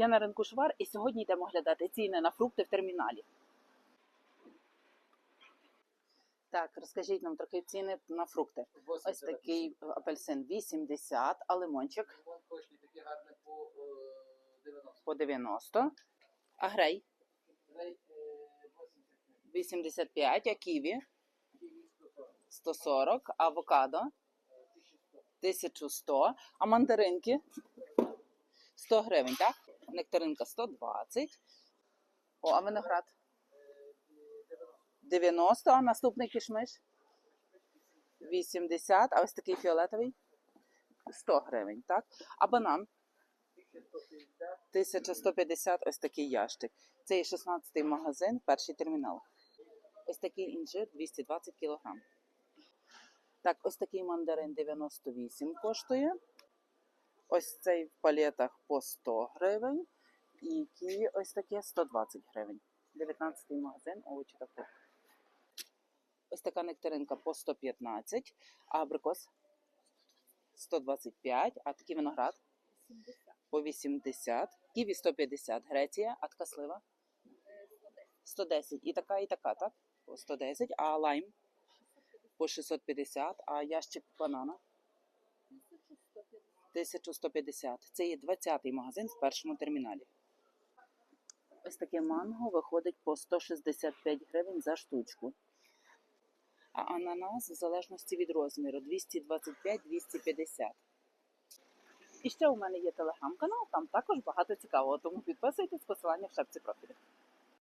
Я на ринку Швар і сьогодні йдемо оглядати ціни на фрукти в терміналі. Так, розкажіть нам трохи ціни на фрукти. Ось такий апельсин 80, а лимончик Лимон такі гарне по е, 90. по 90, а грей Грей, е, 85. 85, а ківі Ківі 140. 140, авокадо е, 1100. 1100, а мандаринки 100 гривень, так? Нектаринка 120. О, а виноград Е, 90. 90, а наступний кішмиш 80, а ось такий фіолетовий 100 гривень, так? А банан 1150. 1150, ось такий ящик. Це є 16-й магазин, перший термінал. Ось такий інжир 220 кг. Так, ось такий мандарин 98 коштує. Ось цей в палетах по 100 гривень. І ківі ось таке 120 гривень. 19-й магазин, овочі та фрукти. Ось така нектаринка по 115, а абрикос 125, а такий виноград по 80, ківі 150, Греція, а така слива 110. І така, і така, так? По 110, а лайм по 650, а ящик банана 1150. Це є 20-й магазин в першому терміналі. Ось таке манго виходить по 165 гривень за штучку. А ананас в залежності від розміру 225-250. І ще у мене є телеграм-канал, там також багато цікавого, тому підписуйтесь, посилання в шапці профілю.